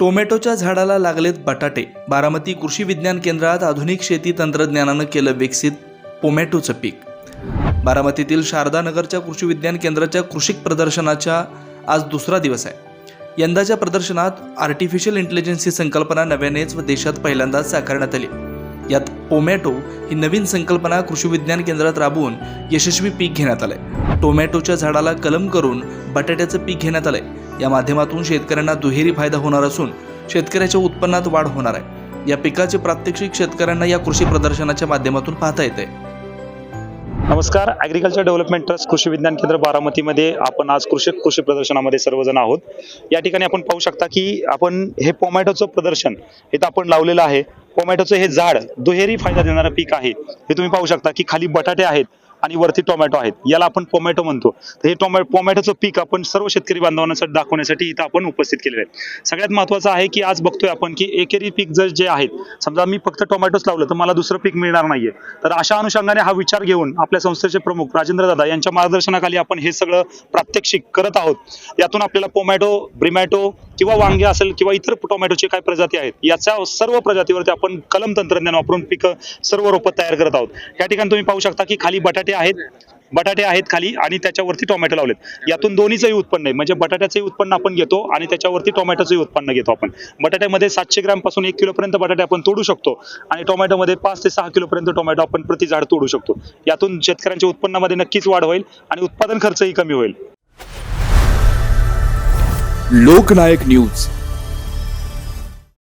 टोमॅटोच्या झाडाला लागलेत बटाटे. बारामती कृषी विज्ञान केंद्रात आधुनिक शेती तंत्रज्ञानानं केलं विकसित टोमॅटोचं पीक. बारामतीतील शारदानगरच्या कृषी विज्ञान केंद्राच्या कृषी प्रदर्शनाच्या आज दुसरा दिवस आहे. यंदाच्या प्रदर्शनात आर्टिफिशियल इंटेलिजन्स ही संकल्पना नव्यानेच व देशात पहिल्यांदाच साकारण्यात आली. यात टोमॅटो ही नवीन संकल्पना कृषी विज्ञान केंद्रात राबवून यशस्वी पीक घेण्यात आलंय. टोमॅटोच्या झाडाला कलम करून बटाट्याचं पीक घेण्यात आलंय. या माध्यमातून शेतकऱ्यांना दुहेरी फायदा होणार असून शेतकऱ्याच्या उत्पन्नात वाढ होणार आहे. या पिकाचे प्रात्यक्षिक शेतकऱ्यांना या कृषी प्रदर्शनाच्या माध्यमातून पाहता येते नमस्कार. ॲग्रिकल्चर डेव्हलपमेंट ट्रस्ट कृषी विज्ञान केंद्र बारामतीमध्ये आपण आज कृषी कृषी प्रदर्शनामध्ये सर्वजण आहोत. या ठिकाणी आपण पाहू शकता की आपण हे पोमॅटोचं प्रदर्शन इथं आपण लावलेलं आहे. टोमॅटोचं हे झाड दुहेरी फायदा देणारं पीक आहे. हे तुम्ही पाहू शकता की खाली बटाटे आहेत. आणि वरती टोमॅटो आहेत. याला आपण टोमॅटो म्हणतो. तर हे टोमॅटो टोमॅटोचं पीक आपण सर्व शेतकरी बांधवांसाठी दाखवण्यासाठी इथं आपण उपस्थित केलेलं आहे सगळ्यात महत्त्वाचं आहे की आज बघतोय आपण की एकेरी पीक जर जे आहेत समजा मी फक्त टोमॅटोच लावलं तर मला दुसरं पीक मिळणार नाहीये. तर अशा अनुषंगाने हा विचार घेऊन आपल्या संस्थेचे प्रमुख राजेंद्र दादा यांच्या मार्गदर्शनाखाली आपण हे सगळं प्रात्यक्षिक करत आहोत. यातून आपल्याला पोमॅटो ब्रिमॅटो किंवा वांगे असेल किंवा इतर टोमॅटोचे काय प्रजाती आहेत याच्या सर्व प्रजातीवरती आपण कलम तंत्रज्ञान वापरून पिकं सर्व रोपं तयार करत आहोत. या ठिकाणी तुम्ही पाहू शकता की खाली बटाटे आहेत बटाटे आहेत खाली आणि त्याच्यावरती टोमॅटो लावलेत. यातून दोन्हीचंही उत्पन्न आहे. म्हणजे बटाट्याचंही उत्पन्न आपण घेतो आणि त्याच्यावरती टोमॅटोचंही उत्पन्न घेतो आपण. बटाट्यामध्ये सातशे ग्रॅमपासून एक किलोपर्यंत बटाटे आपण तोडू शकतो आणि टोमॅटोमध्ये पाच ते सहा किलोपर्यंत टोमॅटो आपण प्रति झाड तोडू शकतो. यातून शेतकऱ्यांच्या उत्पन्नामध्ये नक्कीच वाढ होईल आणि उत्पादन खर्चही कमी होईल. लोकनायक न्यूज.